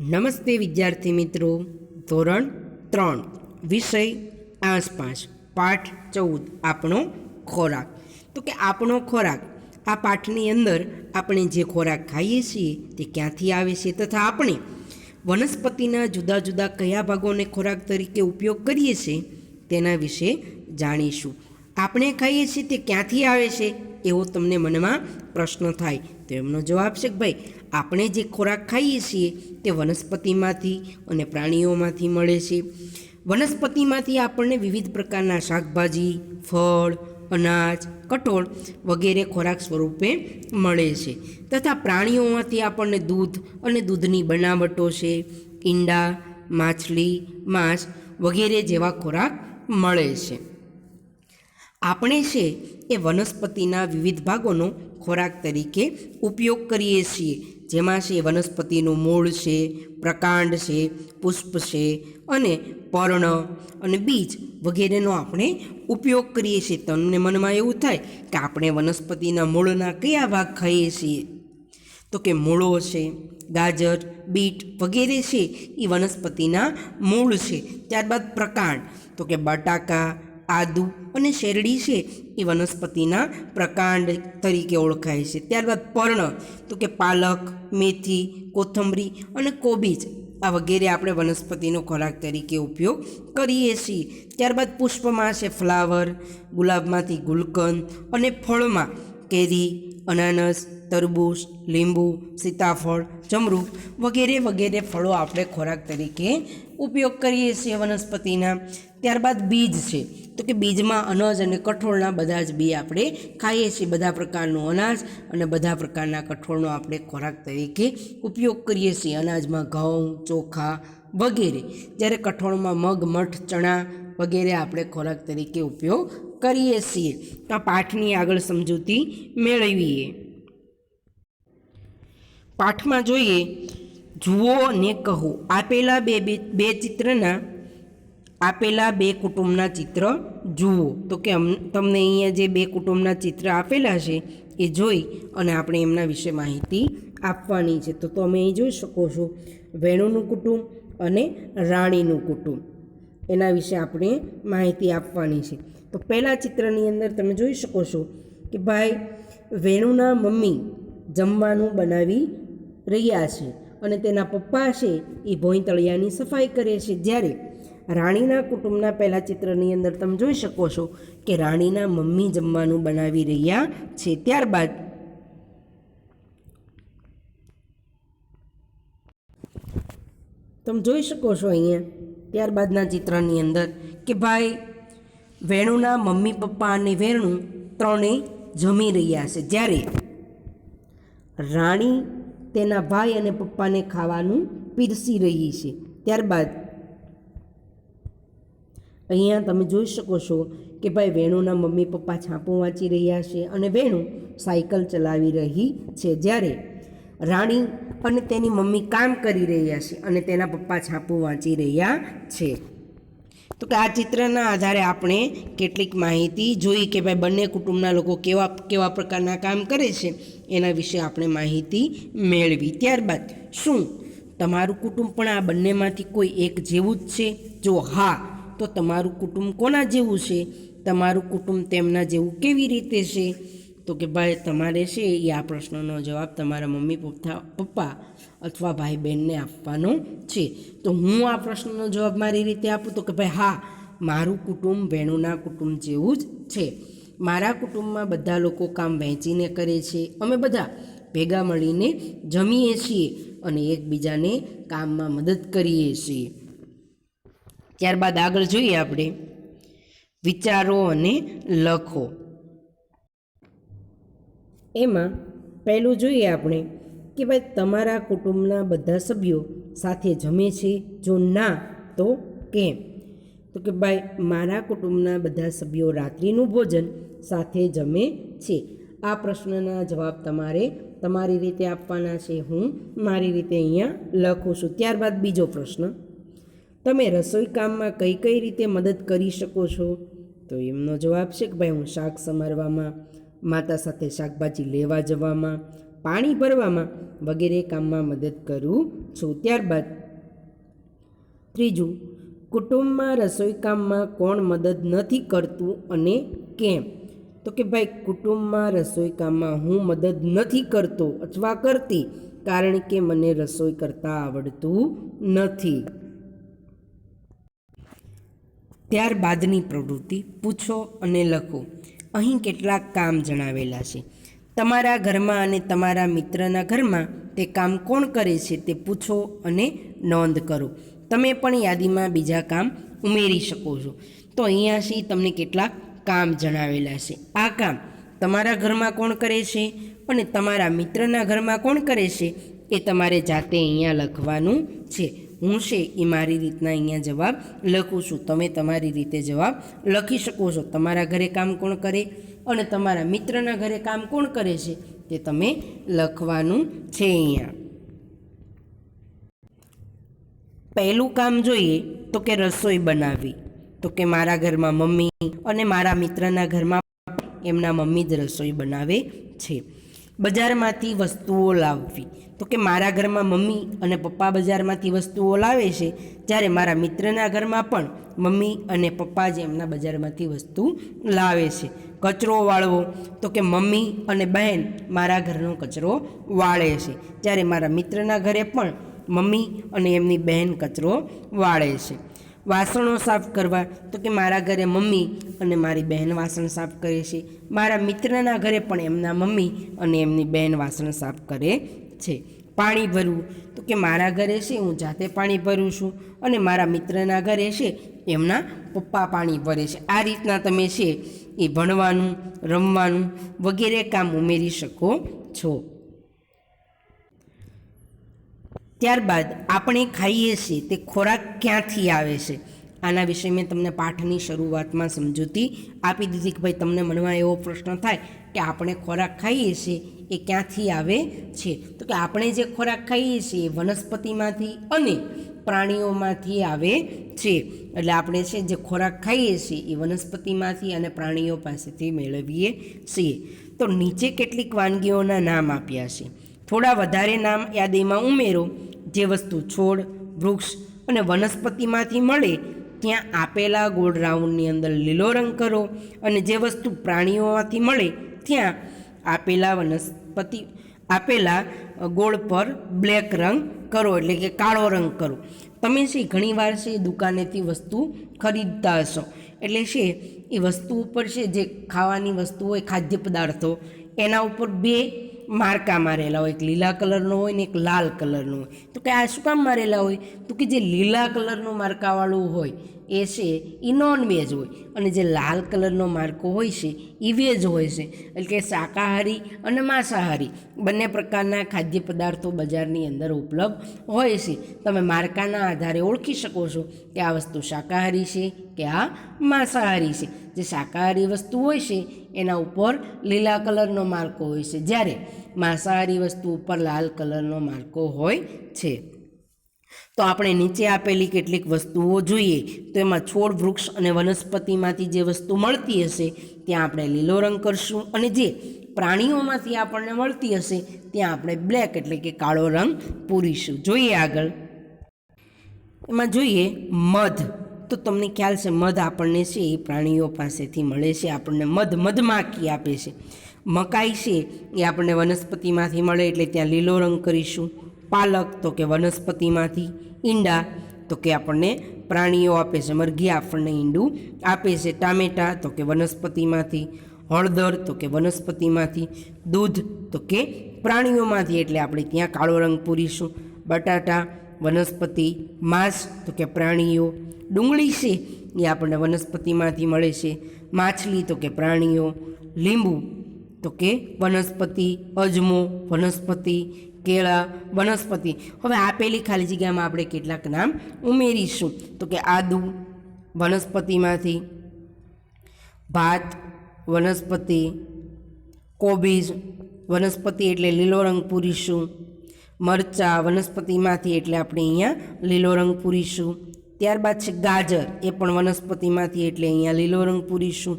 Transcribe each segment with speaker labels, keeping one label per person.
Speaker 1: નમસ્તે વિદ્યાર્થી મિત્રો. ધોરણ ત્રણ. વિષય આસપાસ. પાઠ ચૌદ. આપણો ખોરાક. તો કે આપણો ખોરાક. આ પાઠની અંદર આપણે જે ખોરાક ખાઈએ છીએ તે ક્યાંથી આવે છે તથા આપણે વનસ્પતિના જુદા જુદા કયા ભાગોને ખોરાક તરીકે ઉપયોગ કરીએ છીએ તેના વિશે જાણીશું. આપણે ખાઈએ છીએ તે ક્યાંથી આવે છે એવો તમને મનમાં પ્રશ્ન થાય. તો એમનો જવાબ છે કે ભાઈ આપણે જે ખોરાક ખાઈએ છીએ તે વનસ્પતિમાંથી અને પ્રાણીઓમાંથી મળે છે. વનસ્પતિમાંથી આપણને વિવિધ પ્રકારના શાકભાજી, ફળ, અનાજ, કઠોળ વગેરે ખોરાક સ્વરૂપે મળે છે. તથા પ્રાણીઓમાંથી આપણને દૂધ અને દૂધની બનાવટો છે, ઈંડા, માછલી, માંસ વગેરે જેવા ખોરાક મળે છે. આપણે છે એ વનસ્પતિના વિવિધ ભાગોનો ખોરાક તરીકે ઉપયોગ કરીએ છીએ. જેમાં છે વનસ્પતિનું મૂળ છે, પ્રકાંડ છે, પુષ્પ છે અને પર્ણ અને બીજ વગેરેનો આપણે ઉપયોગ કરીએ છીએ. તમને મનમાં એવું થાય કે આપણે વનસ્પતિના મૂળના કયા ભાગ ખાઈએ છીએ? તો કે મૂળો છે, ગાજર, બીટ વગેરે છે એ વનસ્પતિના મૂળ છે. ત્યારબાદ પ્રકાંડ. તો કે બટાકા આદુ અને શેરડી છે એ વનસ્પતિના પ્રકાંડ તરીકે ઓળખાય છે. ત્યારબાદ પર્ણ, તો કે પાલક, મેથી, કોથમરી અને કોબીજ આ વગેરે આપણે વનસ્પતિનો ખોરાક તરીકે ઉપયોગ કરીએ છીએ. ત્યારબાદ પુષ્પમાં છે ફ્લાવર, ગુલાબમાંથી ગુલકંદ અને ફળમાં કેરી, અનાનસ, તરબૂચ, લીંબુ, સીતાફળ જમરૂ વગેરે વગેરે ફળો આપણે ખોરાક તરીકે ઉપયોગ કરીએ છીએ વનસ્પતિના. ત્યારબાદ બીજ છે. તો કે બીજમાં અનાજ અને કઠોળના બધા જ બી આપણે ખાઈએ છીએ. બધા પ્રકારનું અનાજ અને બધા પ્રકારના કઠોળનો આપણે ખોરાક તરીકે ઉપયોગ કરીએ છીએ. અનાજમાં ઘઉં, ચોખા વગેરે. જ્યારે કઠોળમાં મગ, મઠ, ચણા વગેરે આપણે ખોરાક તરીકે ઉપયોગ કરીએ છીએ. તો પાઠની આગળ સમજૂતી મેળવીએ. પાઠમાં જોઈએ, જુઓ ને કહો. આપેલા બે બે ચિત્રના આપેલા બે કુટુંબના ચિત્ર જુઓ. તો કે તમને અહીંયા જે બે કુટુંબના ચિત્ર આપેલા છે, એ જોઈ અને આપણે એમના વિશે માહિતી આપવાની છે. તો તમે અહીં જોઈ શકો છો, વેણુનું કુટુંબ અને રાણીનું કુટુંબ. એના વિશે આપણે માહિતી આપવાની છે. તો પહેલાં ચિત્રની અંદર તમે જોઈ શકો છો કે ભાઈ, વેણુના મમ્મી જમવાનું બનાવી રહ્યા છે અને તેના પપ્પા છે એ ભોંયતળિયાની સફાઈ કરે છે. જ્યારે રાણીના કુટુંબના પહેલા ચિત્રની અંદર તમે જોઈ શકો છો કે રાણીના મમ્મી જમવાનું બનાવી રહ્યા છે. ત્યારબાદ તમે જોઈ શકો છો અહીંયા, ત્યારબાદના ચિત્રની અંદર કે ભાઈ, વેણુના મમ્મી પપ્પા અને વેણુ ત્રણેય જમી રહ્યા છે. જ્યારે રાણી તેના ભાઈ અને પપ્પાને ખાવાનું પીરસી રહી છે. ત્યારબાદ અહીંયા તમે જોઈ શકો છો કે ભાઈ વેણુના મમ્મી પપ્પા છાપું વાંચી રહ્યા છે અને વેણુ સાયકલ ચલાવી રહી છે જ્યારે રાણી અને તેની મમ્મી કામ કરી રહ્યા છે અને તેના પપ્પા છાપું વાંચી રહ્યા છે. તો કે આ ચિત્રના આધારે આપણે કેટલીક માહિતી જોઈ કે ભાઈ બંને કુટુંબના લોકો કેવા કેવા પ્રકારના કામ કરે છે એના વિશે આપણે માહિતી મેળવી. ત્યારબાદ શું? તમારું કુટુંબ પણ આ બંનેમાંથી કોઈ એક જેવું જ છે? જો હા તો તમારું કુટુંબ કોના જેવું છે? તમારું કુટુંબ તેમના જેવું કેવી રીતે છે? તો કે ભાઈ, તમારે છે એ આ પ્રશ્નનો જવાબ તમારા મમ્મી પપ્પા પપ્પા અથવા ભાઈ બહેનને આપવાનો છે. તો હું આ પ્રશ્નનો જવાબ મારી રીતે આપું તો કે ભાઈ, હા, મારું કુટુંબ વેણુના કુટુંબ જેવું જ છે. મારા કુટુંબમાં બધા લોકો કામ વહેંચીને કરે છે. અમે બધા ભેગા મળીને જમીએ છીએ અને એકબીજાને કામમાં મદદ કરીએ છીએ. ત્યારબાદ આગળ જોઈએ આપણે. વિચારો અને લખો. એમાં પહેલું જોઈએ આપણે કે ભાઈ તમારા કુટુંબના બધા સભ્યો સાથે જમે છે? જો ના, તો કેમ? તો કે ભાઈ, મારા કુટુંબના બધા સભ્યો રાત્રિનું ભોજન સાથે જમે છે. આ પ્રશ્નના જવાબ તમારે તમારી રીતે આપવાના છે. હું મારી રીતે અહીંયા લખું છું. ત્યારબાદ બીજો પ્રશ્ન. તમે રસોઈ કામમાં કઈ કઈ રીતે મદદ કરી શકો છો? તો એમનો જવાબ છે કે ભાઈ હું શાક સમારવામાં, માતા સાથે શાકભાજી લેવા જવામાં, પાણી ભરવામાં વગેરે કામમાં મદદ કરું છું. ત્યારબાદ ત્રીજું, કુટુંબમાં રસોઈ કામમાં કોણ મદદ નથી કરતું અને કેમ? તો કે ભાઈ કુટુંબમાં રસોઈ કામમાં હું મદદ નથી કરતો અથવા કરતી કારણ કે મને રસોઈ કરતાં આવડતું નથી. ત્યારબાદની પ્રવૃત્તિ પૂછો અને લખો. અહીં કેટલાક કામ જણાવેલા છે. તમારા ઘરમાં અને તમારા મિત્રના ઘરમાં તે કામ કોણ કરે છે તે પૂછો અને નોંધ કરો. તમે પણ યાદીમાં બીજા કામ ઉમેરી શકો છો. તો અહીંયાથી તમને કેટલાક કામ જણાવેલા છે. આ કામ તમારા ઘરમાં કોણ કરે છે અને તમારા મિત્રના ઘરમાં કોણ કરે છે એ તમારે જાતે અહીંયા લખવાનું છે. હું છે એ મારી રીતના અહીંયા જવાબ લખું છું. તમે તમારી રીતે જવાબ લખી શકો છો. તમારા ઘરે કામ કોણ કરે અને તમારા મિત્રના ઘરે કામ કોણ કરે છે તે તમે લખવાનું છે અહીંયા. પહેલું કામ જોઈએ તો કે રસોઈ બનાવવી. તો કે મારા ઘરમાં મમ્મી અને મારા મિત્રના ઘરમાં એમના મમ્મી જ રસોઈ બનાવે છે. બજારમાંથી વસ્તુઓ લાવવી. તો કે મારા ઘરમાં મમ્મી અને પપ્પા બજારમાંથી વસ્તુઓ લાવે છે, જ્યારે મારા મિત્રના ઘરમાં પણ મમ્મી અને પપ્પા જ એમના બજારમાંથી વસ્તુ લાવે છે. કચરો વાળવો, તો કે મમ્મી અને બહેન મારા ઘરનો કચરો વાળે છે. જ્યારે મારા મિત્રના ઘરે પણ મમ્મી અને એમની બહેન કચરો વાળે છે. વાસણો સાફ કરવા, તો કે મારા ઘરે મમ્મી અને મારી બહેન વાસણ સાફ કરે છે. મારા મિત્રના ઘરે પણ એમના મમ્મી અને એમની બહેન વાસણ સાફ કરે છે. પાણી ભરવું, તો કે મારા ઘરે છે, હું જાતે પાણી ભરું છું અને મારા મિત્રના ઘરે છે, એમના પપ્પા પાણી ભરે છે. આ રીતના તમે છે, એ ભણવાનું, રમવાનું વગેરે કામ ઉમેરી શકો છો. ત્યારબાદ આપણે ખાઈએ છીએ તે ખોરાક ક્યાંથી આવે છે? આના વિશે મેં તમને પાઠની શરૂઆતમાં સમજૂતી આપી દીધી કે ભાઈ તમને મનમાં એવો પ્રશ્ન થાય કે આપણે ખોરાક ખાઈએ છીએ, એ ક્યાંથી આવે છે? તો કે આપણે જે ખોરાક ખાઈએ છીએ એ વનસ્પતિમાંથી અને પ્રાણીઓમાંથી આવે છે. એટલે આપણે છે જે ખોરાક ખાઈએ છીએ એ વનસ્પતિમાંથી અને પ્રાણીઓ પાસેથી મેળવીએ છીએ. તો નીચે કેટલીક વાનગીઓના નામ આપ્યા છે. થોડા વધારે નામ યાદીમાં ઉમેરો. જે વસ્તુ છોડ, વૃક્ષ અને વનસ્પતિમાંથી મળે ત્યાં આપેલા ગોળ રાઉન્ડની અંદર લીલો રંગ કરો અને જે વસ્તુ પ્રાણીઓમાંથી મળે ત્યાં આપેલા વનસ્પતિ, આપેલા ગોળ પર બ્લેક રંગ કરો એટલે કે કાળો રંગ કરો. તમે છે ઘણીવાર છે દુકાનેથી વસ્તુ ખરીદતા હશો. એટલે છે એ વસ્તુ ઉપર છે જે ખાવાની વસ્તુ હોય ખાદ્ય પદાર્થો એના ઉપર બે માર્કા મારેલા હોય, એક લીલા કલરનો હોય ને એક લાલ કલરનો હોય. તો કે આ શું કામ મારેલા હોય? તો કે જે લીલા કલરનું માર્કાવાળું હોય એ છે એ નોન વેજ હોય. અને જે લાલ કલરનો માર્કો હોય છે એ વેજ હોય છે. એટલે કે શાકાહારી અને માંસાહારી. બંને પ્રકારના ખાદ્ય પદાર્થો બજારની અંદર ઉપલબ્ધ હોય છે. તમે માર્કાના આધારે ઓળખી શકો છો કે આ વસ્તુ શાકાહારી છે કે આ માંસાહારી છે. જે શાકાહારી વસ્તુ હોય છે, એના ઉપર લીલા કલરનો માર્કો હોય છે. જ્યારે માંસાહારી વસ્તુ ઉપર લાલ કલરનો માર્કો હોય છે. તો આપણે નીચે આપેલી કેટલીક વસ્તુઓ જોઈએ, તો એમાં છોડ, વૃક્ષ અને વનસ્પતિમાંથી જે વસ્તુ મળતી હશે, ત્યાં આપણે લીલો રંગ કરશું અને જે પ્રાણીઓમાંથી આપણને મળતી હશે, ત્યાં આપણે બ્લેક એટલે કે કાળો રંગ પૂરીશું. જોઈએ આગળ. એમાં જોઈએ મધ. તો તમને ખ્યાલ છે, મધ આપણને છે, એ પ્રાણીઓ પાસેથી મળે છે, આપણને મધ મધમાખી આપે છે. મકાઈ છે, એ આપણને વનસ્પતિમાંથી મળે, એટલે ત્યાં લીલો રંગ કરીશું. પાલક તો કે વનસ્પતિમાંથી, ઈંડા તો કે આપણને પ્રાણીઓ આપે છે. મરઘી આપણને ઈંડું આપે છે. ટામેટાં તો કે વનસ્પતિમાંથી, હળદર તો કે વનસ્પતિમાંથી, દૂધ તો કે પ્રાણીઓમાંથી. એટલે આપણે ત્યાં કાળો રંગ પૂરીશું. બટાટા, વનસ્પતિ, માંસ તો કે પ્રાણીઓ. ડુંગળી છે એ આપણને વનસ્પતિમાંથી મળે છે. માછલી તો કે પ્રાણીઓ. લીંબુ તો કે વનસ્પતિ, અજમો વનસ્પતિ કેળા, વનસ્પતિ. હવે આપેલી ખાલી જગ્યામાં આપણે કેટલાક નામ ઉમેરીશું. તો કે આદુ વનસ્પતિમાંથી, ભાત વનસ્પતિ, કોબીજ વનસ્પતિ એટલે લીલો રંગ પૂરીશું, મરચાં વનસ્પતિમાંથી એટલે આપણે અહીંયા લીલો રંગ પૂરીશું, ત્યારબાદ છે ગાજર એ પણ વનસ્પતિમાંથી એટલે અહીંયા લીલો રંગ પૂરીશું,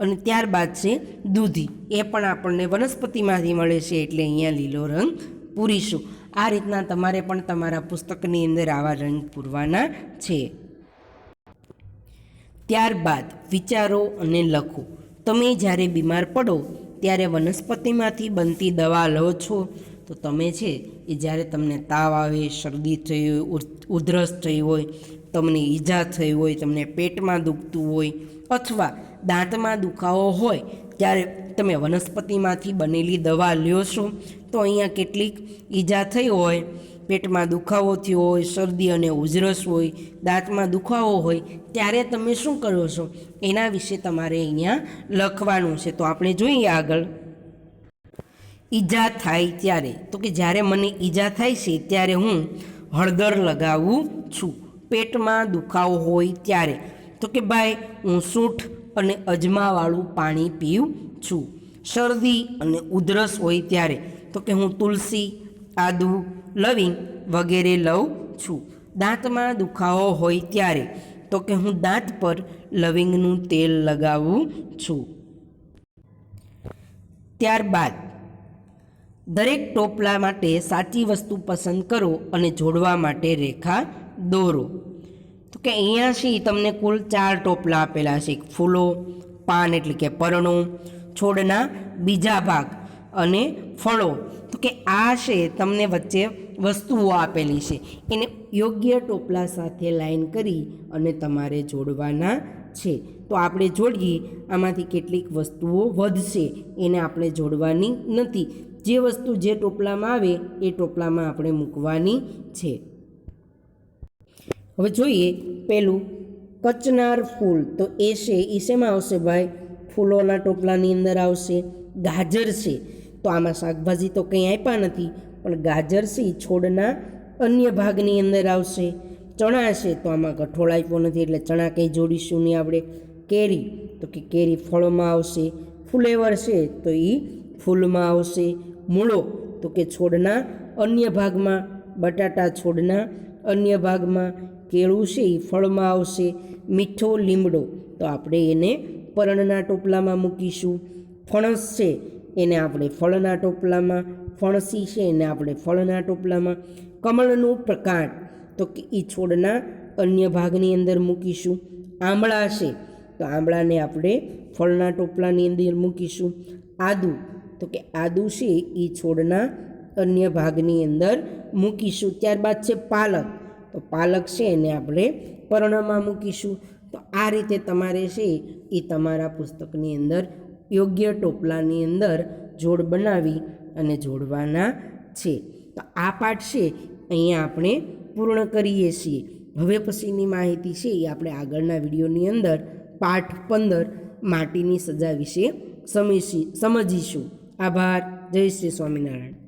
Speaker 1: અને ત્યારબાદ છે દૂધી એ પણ આપણને વનસ્પતિમાંથી મળે છે એટલે અહીંયા લીલો રંગ પૂરીશું. આ રીતના તમારે પણ તમારા પુસ્તકની અંદર આવા રંગ પૂરવાના છે. ત્યારબાદ વિચારો અને લખો. તમે જ્યારે બીમાર પડો, ત્યારે વનસ્પતિમાંથી બનતી દવા લો છો. તો તમે છે એ જ્યારે તમને તાવ આવે, શરદી થઈ હોય ઉધરસ થઈ હોય, તમને ઈજા થઈ હોય, તમને પેટમાં દુખતું હોય, અથવા દાંતમાં દુખાવો હોય, ત્યારે તમે વનસ્પતિમાંથી બનેલી દવા લ્યો છો, તો અહીંયા કેટલીક ઈજા થઈ હોય, પેટમાં દુખાવો થયો હોય, શરદી અને ઉધરસ હોય, દાંતમાં દુખાવો હોય, ત્યારે તમે શું કરો છો? એના વિશે તમારે અહીંયા લખવાનું છે. તો આપણે જોઈએ આગળ. ઈજા થાય ત્યારે. તો કે જ્યારે મને ઈજા થાય છે, ત્યારે હું હળદર લગાવું છું. પેટમાં દુખાવો હોય ત્યારે. તો કે ભાઈ, હું સૂંઠ અને અજમાવાળું પાણી પીઉં છું. શરદી અને ઉધરસ હોય ત્યારે તો કે હું તુલસી, આદુ, લવિંગ વગેરે લઉં છું. દાંતમાં દુખાવો હોય ત્યારે તો કે હું દાંત પર લવિંગનું તેલ લગાવું છું. ત્યારબાદ દરેક ટોપલા માટે સાચી વસ્તુ પસંદ કરો અને જોડવા માટે રેખા દોરો. તો કે અહીંયાથી તમને કુલ ચાર ટોપલા આપેલા છે. ફૂલો, પાન એટલે કે પરણો, છોડના બીજા ભાગ અને ફળો. તો કે આ છે તમને વચ્ચે વસ્તુઓ આપેલી છે. એને યોગ્ય ટોપલા સાથે લાઈન કરી અને તમારે જોડવાના છે. તો આપણે જોડીએ આમાંથી કેટલીક વસ્તુઓ વધશે. એને આપણે જોડવાની નથી. જે વસ્તુ જે ટોપલામાં આવે એ ટોપલામાં આપણે મૂકવાની છે. હવે જોઈએ પેલું કચનાર ફૂલ. તો એ છે એ શેમાં આવશે ભાઈ? ફૂલોના ટોપલાની અંદર આવશે. ગાજર છે. તો આમાં શાકભાજી તો કંઈ આપ્યા નથી, પણ ગાજર છે એ છોડના અન્ય ભાગની અંદર આવશે. ચણા છે, તો આમાં કઠોળ આપ્યો નથી, એટલે ચણા કંઈ જોડીશું નહીં આપણે. કેરી, તો કે કેરી ફળમાં આવશે. ફુલેવર છે, તો એ ફૂલમાં આવશે. મૂળો, તો કે છોડના અન્ય ભાગમાં. બટાટા છોડના અન્ય ભાગમાં. કેળું છે એ ફળમાં આવશે, મીઠો લીમડો. તો આપણે એને પર્ણના ટોપલામાં મૂકીશું. ફણસ છે, એને આપણે ફળના ટોપલામાં, ફણસી છે, એને આપણે ફળના ટોપલામાં. કમળનું પ્રકાંડ, તો કે એ છોડના અન્ય ભાગની અંદર મૂકીશું. આંબળા છે, તો આંબળાને આપણે ફળના ટોપલાની અંદર મૂકીશું. આદુ, તો કે આદુ છે એ છોડના અન્ય ભાગની અંદર મૂકીશું. ત્યારબાદ છે પાલક તો પાલક છે એને આપણે પર્ણમાં મૂકીશું. તો આ રીતે તમારે છે એ તમારા પુસ્તકની અંદર યોગ્ય ટોપલાની અંદર જોડ બનાવી અને જોડવાના છે. તો આ પાઠ છે અહીંયા આપણે પૂર્ણ કરીએ છીએ. હવે પછીની માહિતી છે એ આપણે આગળના વિડીયોની અંદર પાઠ પંદર માટીની સજા વિશે સમજી સમજીશું. આભાર. જય શ્રી સ્વામિનારાયણ.